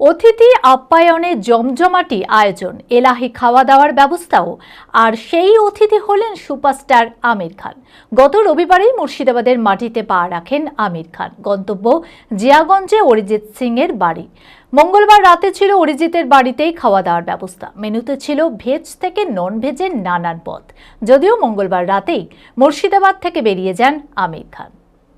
অতিথি আপ্যায়নে জমজমাটি আয়োজন, এলাহি খাওয়া দাওয়ার ব্যবস্থাও, আর সেই অতিথি হলেন সুপারস্টার আমির খান। গত রবিবারেই মুর্শিদাবাদের মাটিতে পা রাখেন আমির খান। গন্তব্য জিয়াগঞ্জে অরিজিৎ সিং এর বাড়ি। মঙ্গলবার রাতে ছিল অরিজিতের বাড়িতেই খাওয়া দাওয়ার ব্যবস্থা। মেনুতে ছিল ভেজ থেকে নন ভেজের নানান পথ যদিও মঙ্গলবার রাতেই মুর্শিদাবাদ থেকে বেরিয়ে যান আমির খান।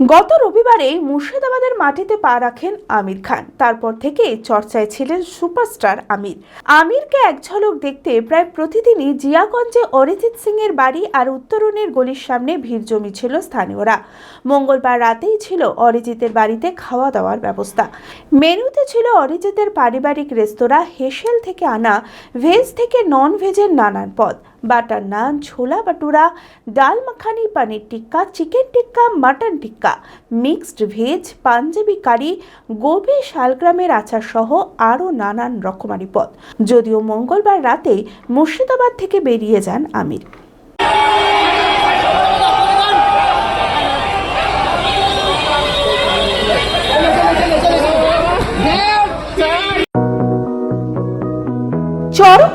গত রবিবারে মুর্শিদাবাদের মাটিতে পা রাখেন আমির খান। তারপর থেকে চর্চায় ছিলেন সুপারস্টার আমির। আমিরকে এক ঝলক দেখতে প্রায় প্রতিদিনই জিয়াগঞ্জে অরিজিৎ সিং এর বাড়ি আর উত্তরণের গলির সামনে ভিড় জমিছিল স্থানীয়রা। মঙ্গলবার রাতেই ছিল অরিজিতের বাড়িতে খাওয়া দাওয়ার ব্যবস্থা। মেনুতে ছিল অরিজিতের পারিবারিক রেস্তোরাঁ, হেসেল থেকে আনা, ভেজ থেকে নন ভেজের নানান পদ। বাটার নান, ছোলা bhatura, dal makhani, paneer tikka, chicken tikka, mutton tikka, mixed veg, Punjabi curry, gobi, শালগ্রামের আচার সহ আরও নানান রকমারি পদ। যদিও মঙ্গলবার রাতে মুর্শিদাবাদ থেকে বেরিয়ে যান আমির। চরক